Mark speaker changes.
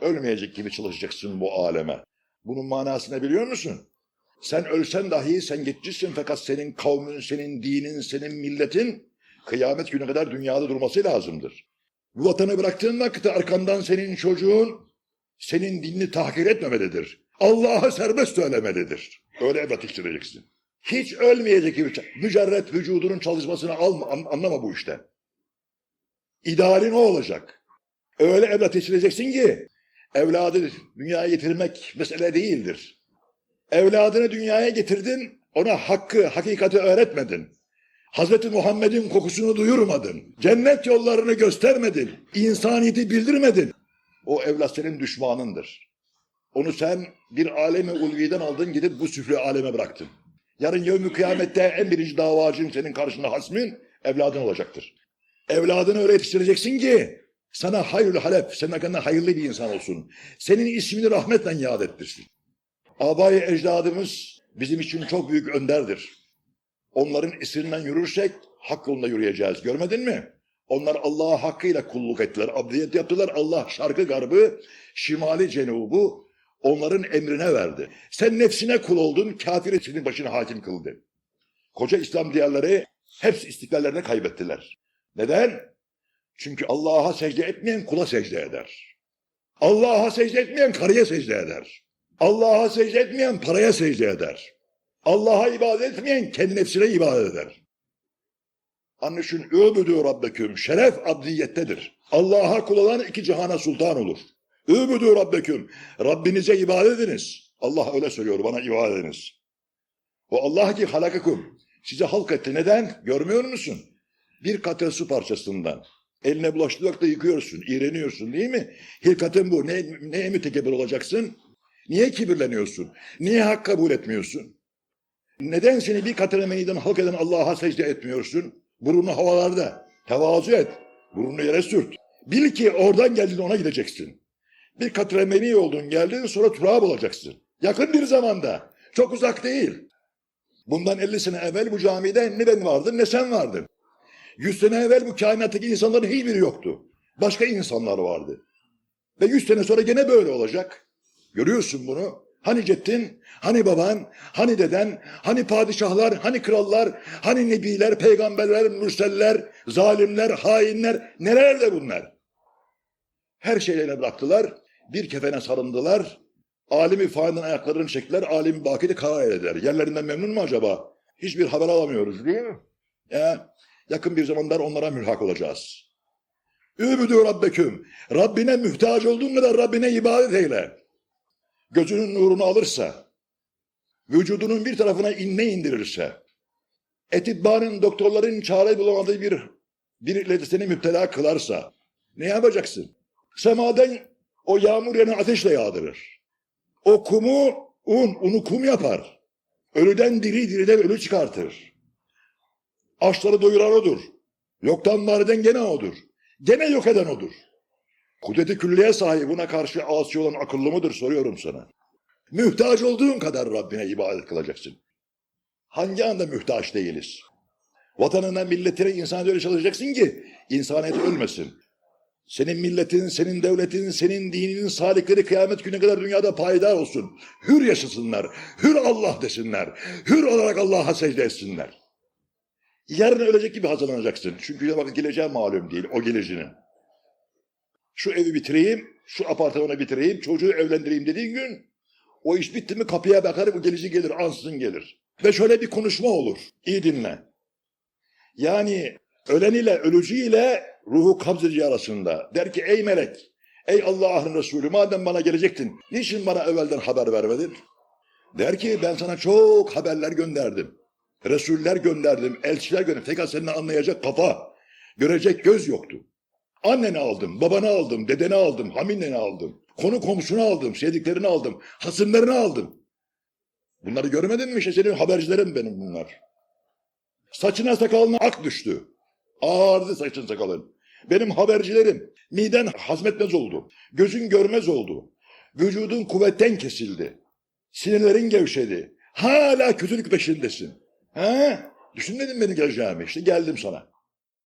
Speaker 1: Ölmeyecek gibi çalışacaksın bu aleme. Bunun manasını biliyor musun? Sen ölsen dahi sen geçicisin fakat senin kavmin, senin dinin, senin milletin kıyamet günü kadar dünyada durması lazımdır. Bu vatanı bıraktığın vakitte arkandan senin çocuğun senin dinini tahkir etmemelidir. Allah'a serbest söylemelidir. Öyle evlat yetiştireceksin. Hiç ölmeyecek gibi mücerret vücudunun çalışmasını alma, an- anlama bu işten. İdealin o olacak. Öyle evlat yetiştireceksin ki evladı dünyaya getirmek mesele değildir. Evladını dünyaya getirdin, ona hakkı, hakikati öğretmedin. Hazreti Muhammed'in kokusunu duyurmadın. Cennet yollarını göstermedin. İnsaniyeti bildirmedin. O evlat senin düşmanındır. Onu sen bir alemi ulviden aldın gidip bu süfli aleme bıraktın. Yarın yevmi kıyamette en birinci davacın senin karşında hasmin evladın olacaktır. Evladını öyle yetiştireceksin ki sana hayrül halep, senin hakkında hayırlı bir insan olsun. Senin ismini rahmetle yad ettirsin. Abayı ecdadımız bizim için çok büyük önderdir. Onların isrinden yürürsek hak yolunda yürüyeceğiz. Görmedin mi? Onlar Allah'a hakkıyla kulluk ettiler. Abdiyet yaptılar. Allah şarkı garbı, şimali cenubu onların emrine verdi. Sen nefsine kul oldun, kafiri senin başına hakim kıldı. Koca İslam diyarları hepsi istiklallerini kaybettiler. Neden? Çünkü Allah'a secde etmeyen kula secde eder. Allah'a secde etmeyen karıya secde eder. Allah'a secde etmeyen paraya secde eder. Allah'a ibadet etmeyen kendi nefsine ibadet eder. Anlaşın öbüdü rabbeküm. Şeref abdiyettedir. Allah'a kul olan iki cihana sultan olur. Öbüdü rabbeküm. Rabbinize ibadet ediniz. Allah öyle söylüyor bana ibadet ediniz. O Allah ki halakakum. Size halk etti. Neden? Görmüyor musun? Bir katre su parçasından. Eline bulaştığı da yıkıyorsun, iğreniyorsun değil mi? Hilkatın bu. Ne, neye mütekebbir olacaksın? Niye kibirleniyorsun? Niye hak kabul etmiyorsun? Neden seni bir katre meydan halk eden Allah'a secde etmiyorsun? Burnu havalarda. Tevazu et. Burnunu yere sürt. Bil ki oradan geldin ona gideceksin. Bir katre meni oldun geldin sonra turab olacaksın. Yakın bir zamanda. Çok uzak değil. Bundan 50 sene evvel bu camide ne ben vardım ne sen vardın. 100 sene evvel bu kainattaki insanların hiçbiri yoktu. Başka insanlar vardı. Ve 100 sene sonra gene böyle olacak. Görüyorsun bunu. Hani ceddin, hani baban, hani deden, hani padişahlar, hani krallar, hani nebiler, peygamberler, mürseller, zalimler, hainler, nerelerde bunlar? Her şeylerini bıraktılar, bir kefene sarındılar, alimi faiden ayaklarını çektiler, alimi bakide kara elediler. Yerlerinden memnun mu acaba? Hiçbir haber alamıyoruz değil mi? Ya, yakın bir zamanlar onlara mülhak olacağız. Übüdü Rabbeküm. Rabbine mühtaç olduğun kadar Rabbine ibadet eyle. Gözünün nurunu alırsa, vücudunun bir tarafına inne indirirse, etibbanın, doktorların çare bulamadığı bir bir seni müptela kılarsa, ne yapacaksın? Semaden o yağmur yerine ateşle yağdırır. O kumu un, unu kum yapar. Ölüden diri, diriden ölü çıkartır. Açları doyuran odur. Yoktan var gene odur. Gene yok eden odur. Kudreti külliye sahibi buna karşı asi olan akıllı mıdır soruyorum sana. Mühtaç olduğun kadar Rabbine ibadet kılacaksın. Hangi anda mühtaç değiliz? Vatanına, milletine, insana öyle çalışacaksın ki insaniyet ölmesin. Senin milletin, senin devletin, senin dininin salikleri kıyamet gününe kadar dünyada payidar olsun. Hür yaşasınlar, hür Allah desinler, hür olarak Allah'a secde etsinler. Yarın ölecek gibi hazırlanacaksın. Çünkü ne vakit geleceği malum değil, o geleceğinin. Şu evi bitireyim, şu apartmanı bitireyim, çocuğu evlendireyim dediğin gün o iş bitti mi kapıya bakar, bu gelici gelir, ansızın gelir. Ve şöyle bir konuşma olur. İyi dinle. Yani ölen ile ölücü ile ruhu kabzedici arasında. Der ki ey melek, ey Allah'ın Resulü madem bana gelecektin, niçin bana evvelden haber vermedin? Der ki ben sana çok haberler gönderdim. Resuller gönderdim, elçiler gönderdim. Fakat senin anlayacak kafa, görecek göz yoktu. Anneni aldım, babanı aldım, dedeni aldım, haminneni aldım. Konu komşunu aldım, sevdiklerini aldım, hasımlarını aldım. Bunları görmedin mi? İşte senin habercilerin benim bunlar. Saçına sakalına ak düştü. Ağırdı saçın sakalın. Benim habercilerim. Miden hazmetmez oldu. Gözün görmez oldu. Vücudun kuvvetten kesildi. Sinirlerin gevşedi. Hala kötülük peşindesin. Ha? Düşünmedin beni geleceğimi. İşte geldim sana.